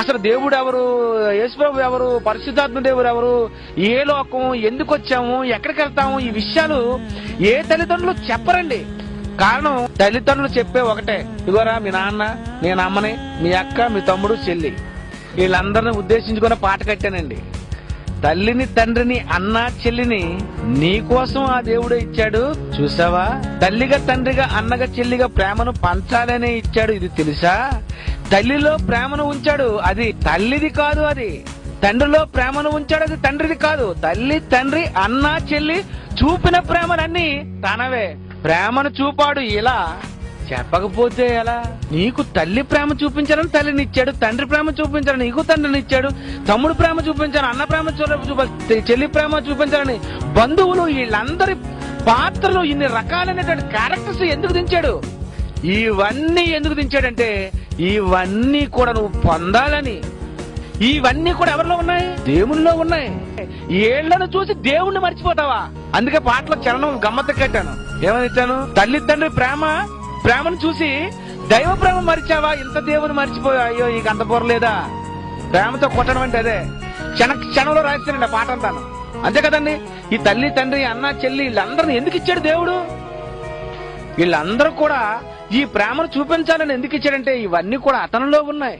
అసలు దేవుడు ఎవరు? యేసుప్రభు ఎవరు? పరిశుద్ధాత్మ దేవుడు ఎవరు? ఏ లోకం? ఎందుకు వచ్చాము? ఎక్కడికి వెళ్తాము? ఈ విషయాలు ఏ తల్లిదండ్రులు చెప్పరండి. కారణం తల్లిదండ్రులు చెప్పే ఒకటే. ఇగోరా మీ నాన్న నేను అమ్మని మీ అక్క మీ తమ్ముడు చెల్లి. వీళ్ళందరిని ఉద్దేశించుకునే పాట కట్టానండి. తల్లిని తండ్రిని అన్న చెల్లిని నీ కోసం ఆ దేవుడే ఇచ్చాడు. చూసావా? తల్లిగా తండ్రిగా అన్నగా చెల్లిగా ప్రేమను పంచాలనే ఇచ్చాడు. ఇది తెలుసా? తల్లిలో ప్రేమను ఉంచాడు. అది తల్లిది కాదు అది. తండ్రిలో ప్రేమను ఉంచాడు. అది తండ్రిది కాదు. తల్లి తండ్రి అన్న చెల్లి చూపిన ప్రేమనన్నీ తనవే. ప్రేమను చూపాడు. ఇలా చెప్పకపోతే ఎలా? నీకు తల్లి ప్రేమ చూపించాలని తల్లిని ఇచ్చాడు తండ్రి ప్రేమ చూపించాలని నీకు తండ్రిని ఇచ్చాడు తమ్ముడు ప్రేమ చూపించాలని అన్న ప్రేమ చూప చెల్లి ప్రేమ చూపించాలని బంధువులు వీళ్ళందరి పాత్రలు ఇన్ని రకాలైనటువంటి క్యారెక్టర్స్ ఎందుకు దించాడు? ఇవన్నీ ఎందుకు దించాడంటే ఇవన్నీ కూడా నువ్వు పొందాలని. ఇవన్నీ కూడా ఎవరిలో ఉన్నాయి? దేవునిలో ఉన్నాయి. ఏళ్ళను చూసి దేవుణ్ణి మర్చిపోతావా? అందుకే పాటలో చరణం గమ్మత్తు కట్టాను. ఏమని ఇచ్చాను? తల్లి తండ్రి ప్రేమ ప్రేమను చూసి దైవ ప్రేమ మరిచావా? ఇంత దేవుని మరిచిపోయా అయ్యో ఇక అంత పోరలేదా? ప్రేమతో కొట్టడం అంటే అదే. క్షణ క్షణంలో రాస్తానండి ఆ పాట అంతాను. అంతే కదండి? ఈ తల్లి తండ్రి అన్న చెల్లి వీళ్ళందరిని ఎందుకు ఇచ్చాడు దేవుడు? వీళ్ళందరూ కూడా ఈ ప్రేమను చూపించాలని ఎందుకు ఇచ్చాడంటే ఇవన్నీ కూడా అతనిలో ఉన్నాయి.